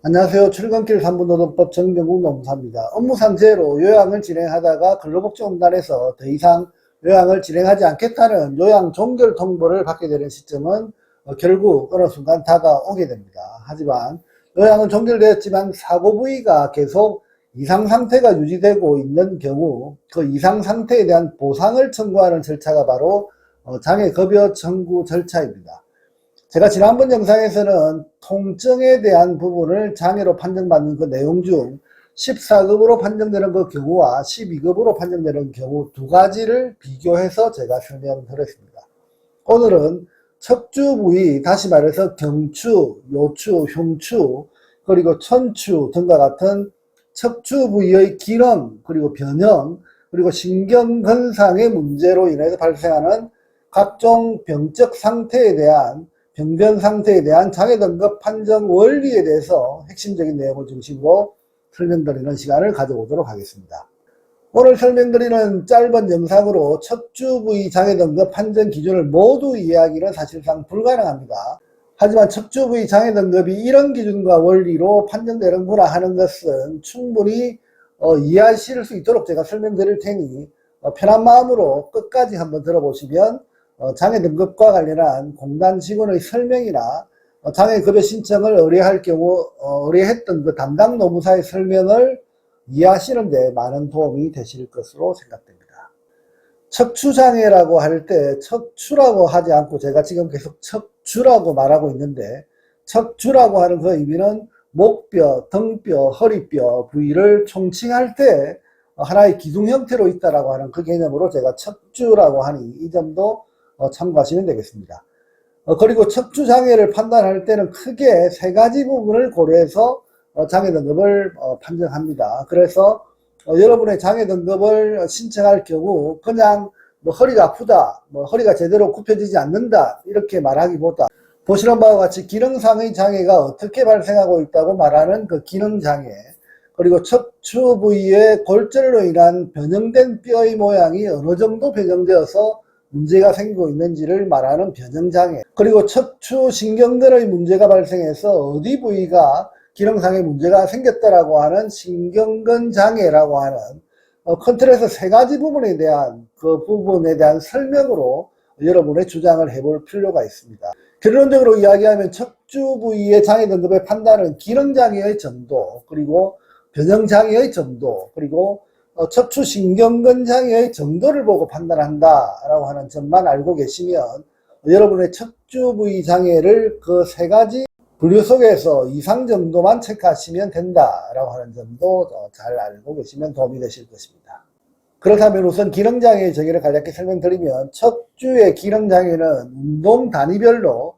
안녕하세요. 출근길 3분 노동법 정경국 노무사입니다. 업무 상태로 요양을 진행하다가 근로복지공단에서 더 이상 요양을 진행하지 않겠다는 요양 종결 통보를 받게 되는 시점은 어, 결국 어느 순간 다가오게 됩니다. 하지만 요양은 종결되었지만 사고 부위가 계속 이상 상태가 유지되고 있는 경우 그 이상 상태에 대한 보상을 청구하는 절차가 바로 어, 장애급여 청구 절차입니다. 제가 지난번 영상에서는 통증에 대한 부분을 장애로 판정받는 그 내용 중 14급으로 판정되는 그 경우와 12급으로 판정되는 경우 두 가지를 비교해서 제가 설명드렸습니다. 오늘은 척추 부위, 다시 말해서 경추, 요추, 흉추, 그리고 천추 등과 같은 척추 부위의 기능, 그리고 변형, 그리고 신경근상의 문제로 인해서 발생하는 각종 병적 상태에 대한 병변 상태에 대한 장애 등급 판정 원리에 대해서 핵심적인 내용을 중심으로 설명드리는 시간을 가져보도록 하겠습니다. 오늘 설명드리는 짧은 영상으로 척추 부위 장애 등급 판정 기준을 모두 이해하기는 사실상 불가능합니다. 하지만 척추 부위 장애 등급이 이런 기준과 원리로 판정되는구나 하는 것은 충분히 어, 이해하실 수 있도록 제가 설명드릴 테니 어, 편한 마음으로 끝까지 한번 들어보시면 어, 장애 등급과 관련한 공단 직원의 설명이나 어, 장애급여 신청을 의뢰할 경우 어, 의뢰했던 그 담당 노무사의 설명을 이해하시는 데 많은 도움이 되실 것으로 생각됩니다. 척추장애라고 할 때 척추라고 하지 않고 제가 지금 계속 척추라고 말하고 있는데 척추라고 하는 그 의미는 목뼈, 등뼈, 허리뼈 부위를 총칭할 때 하나의 기둥 형태로 있다라고 하는 그 개념으로 제가 척추라고 하니 이 점도 어, 참고하시면 되겠습니다. 어, 그리고 척추 장애를 판단할 때는 크게 세 가지 부분을 고려해서 어, 장애 등급을 판정합니다. 그래서 여러분의 장애 등급을 신청할 경우 그냥 뭐 허리가 아프다, 뭐 허리가 제대로 굽혀지지 않는다 이렇게 말하기보다 보시는 바와 같이 기능상의 장애가 어떻게 발생하고 있다고 말하는 그 기능 장애 그리고 척추 부위의 골절로 인한 변형된 뼈의 모양이 어느 정도 변형되어서 문제가 생기고 있는지를 말하는 변형장애 그리고 척추 신경들의 문제가 발생해서 어디 부위가 기능상의 문제가 생겼다라고 하는 신경근 장애라고 하는 어, 컨트롤에서 세 가지 부분에 대한 그 부분에 대한 설명으로 여러분의 주장을 해볼 필요가 있습니다. 결론적으로 이야기하면 척추 부위의 장애 등급의 판단은 기능 장애의 정도 그리고 변형 장애의 정도 그리고 어, 척추 신경근 장애의 정도를 보고 판단한다라고 하는 점만 알고 계시면 여러분의 척추 부위 장애를 그 세 가지 분류 속에서 이상 정도만 체크하시면 된다라고 하는 점도 어, 잘 알고 계시면 도움이 되실 것입니다. 그렇다면 우선 기능장애의 정의를 간략히 설명드리면 척추의 기능장애는 운동 단위별로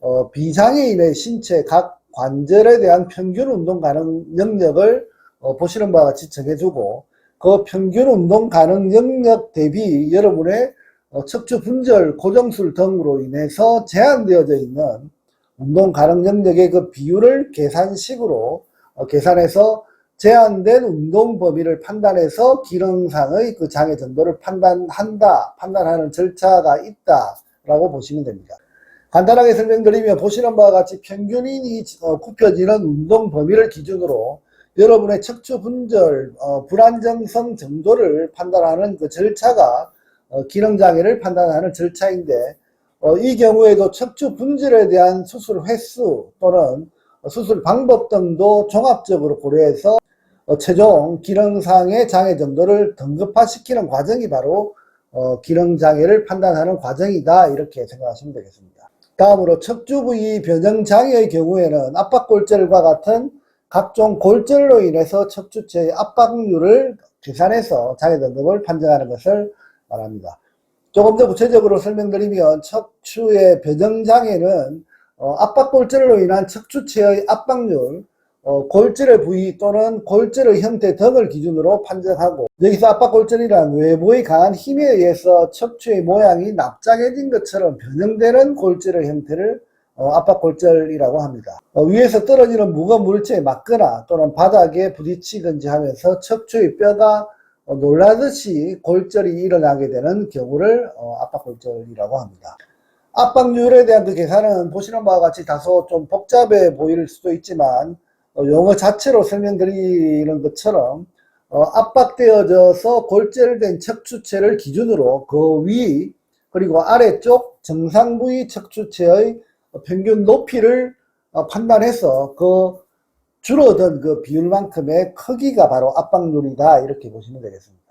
어, 비장애인의 신체 각 관절에 대한 평균 운동 가능 영역을 어, 보시는 바와 같이 정해주고 그 평균 운동 가능 영역 대비 여러분의 어, 척추 분절 고정술 등으로 인해서 제한되어져 있는 운동 가능 영역의 그 비율을 계산식으로 어, 계산해서 제한된 운동 범위를 판단해서 기능상의 그 장애 정도를 판단한다, 판단하는 절차가 있다라고 보시면 됩니다. 간단하게 설명드리면 보시는 바와 같이 평균인이 어, 굽혀지는 운동 범위를 기준으로 여러분의 척추 분절 어, 불안정성 정도를 판단하는 그 절차가 어, 기능장애를 판단하는 절차인데 어, 이 경우에도 척추 분절에 대한 수술 횟수 또는 수술 방법 등도 종합적으로 고려해서 어, 최종 기능상의 장애 정도를 등급화시키는 과정이 바로 어, 기능장애를 판단하는 과정이다 이렇게 생각하시면 되겠습니다. 다음으로 척추 부위 변형 장애의 경우에는 압박골절과 같은 각종 골절로 인해서 척추체의 압박률을 계산해서 장애 등급을 판정하는 것을 말합니다. 조금 더 구체적으로 설명드리면 척추의 변형장애는 어, 압박골절로 인한 척추체의 압박률, 어, 골절의 부위 또는 골절의 형태 등을 기준으로 판정하고 여기서 압박골절이란 외부의 강한 힘에 의해서 척추의 모양이 납작해진 것처럼 변형되는 골절의 형태를 어, 압박골절이라고 합니다. 어, 위에서 떨어지는 무거운 물체에 맞거나 또는 바닥에 부딪히든지 하면서 척추의 뼈가 어, 놀라듯이 골절이 일어나게 되는 경우를 어, 압박골절이라고 합니다. 압박률에 대한 그 계산은 보시는 바와 같이 다소 좀 복잡해 보일 수도 있지만 어, 용어 자체로 설명드리는 것처럼 어, 압박되어져서 골절된 척추체를 기준으로 그 위 그리고 아래쪽 정상 부위 척추체의 평균 높이를 어, 판단해서 그 줄어든 그 비율만큼의 크기가 바로 압박률이다 이렇게 보시면 되겠습니다.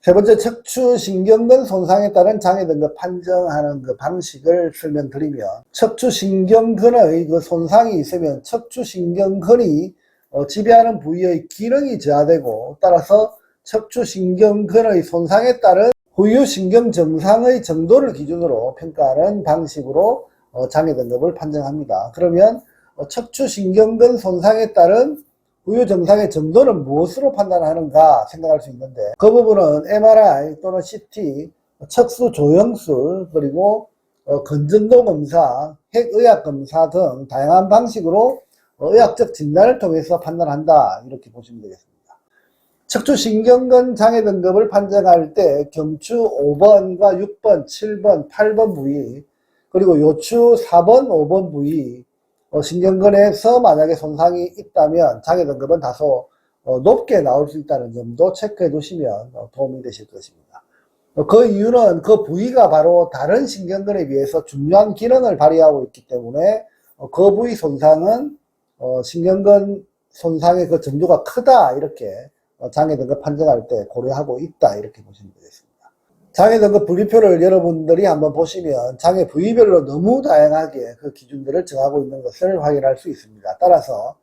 세 번째 척추 신경근 손상에 따른 장애 등급 판정하는 그 방식을 설명드리면 척추 신경근의 그 손상이 있으면 척추 신경근이 어, 지배하는 부위의 기능이 저하되고 따라서 척추 신경근의 손상에 따른 후유신경 정상의 정도를 기준으로 평가하는 방식으로 어, 장애 등급을 판정합니다. 그러면 어, 척추 신경근 손상에 따른 후유 정상의 정도는 무엇으로 판단하는가 생각할 수 있는데 그 부분은 MRI 또는 CT, 척수 조형술 그리고 어, 건전도 검사, 핵의학 검사 등 다양한 방식으로 어, 의학적 진단을 통해서 판단한다 이렇게 보시면 되겠습니다. 척추 신경근 장애 등급을 판정할 때 경추 5번과 6번, 7번, 8번 부위 그리고 요추 4번, 5번 부위 어, 신경근에서 만약에 손상이 있다면 장애 등급은 다소 어, 높게 나올 수 있다는 점도 체크해 두시면 어, 도움이 되실 것입니다. 어, 그 이유는 그 부위가 바로 다른 신경근에 비해서 중요한 기능을 발휘하고 있기 때문에 어, 그 부위 손상은 어, 신경근 손상의 그 정도가 크다 이렇게 어, 장애 등급 판정할 때 고려하고 있다 이렇게 보시면 되겠습니다. 장애 등급 분류표를 여러분들이 한번 보시면 장애 부위별로 너무 다양하게 그 기준들을 정하고 있는 것을 확인할 수 있습니다. 따라서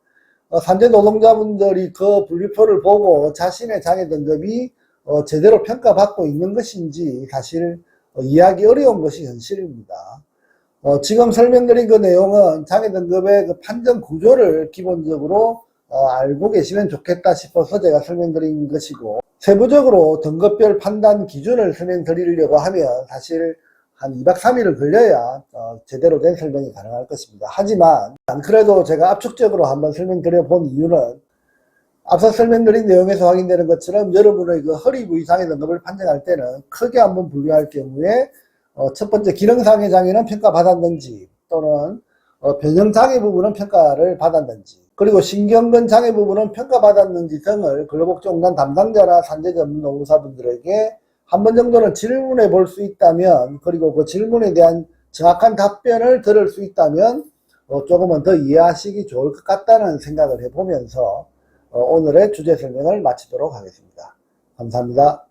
어, 산재 노동자분들이 그 분류표를 보고 자신의 장애 등급이 어, 제대로 평가받고 있는 것인지 사실 어, 이해하기 어려운 것이 현실입니다. 어, 지금 설명드린 그 내용은 장애 등급의 그 판정 구조를 기본적으로 어, 알고 계시면 좋겠다 싶어서 제가 설명드린 것이고 세부적으로 등급별 판단 기준을 설명드리려고 하면 사실 한 2박 3일을 걸려야 어, 제대로 된 설명이 가능할 것입니다. 하지만 그래도 제가 압축적으로 한번 설명드려 본 이유는 앞서 설명드린 내용에서 확인되는 것처럼 여러분의 그 허리 부위 장애 등급을 판정할 때는 크게 한번 분류할 경우에 어, 첫 번째 기능상의 장애는 평가받았는지 또는 어, 변형 장애 부분은 평가를 받았는지 그리고 신경근 장애 부분은 평가받았는지 등을 근로복지공단 담당자나 산재 전문 노무사분들에게 한 번 정도는 질문해 볼 수 있다면 그리고 그 질문에 대한 정확한 답변을 들을 수 있다면 어, 조금은 더 이해하시기 좋을 것 같다는 생각을 해보면서 어, 오늘의 주제 설명을 마치도록 하겠습니다. 감사합니다.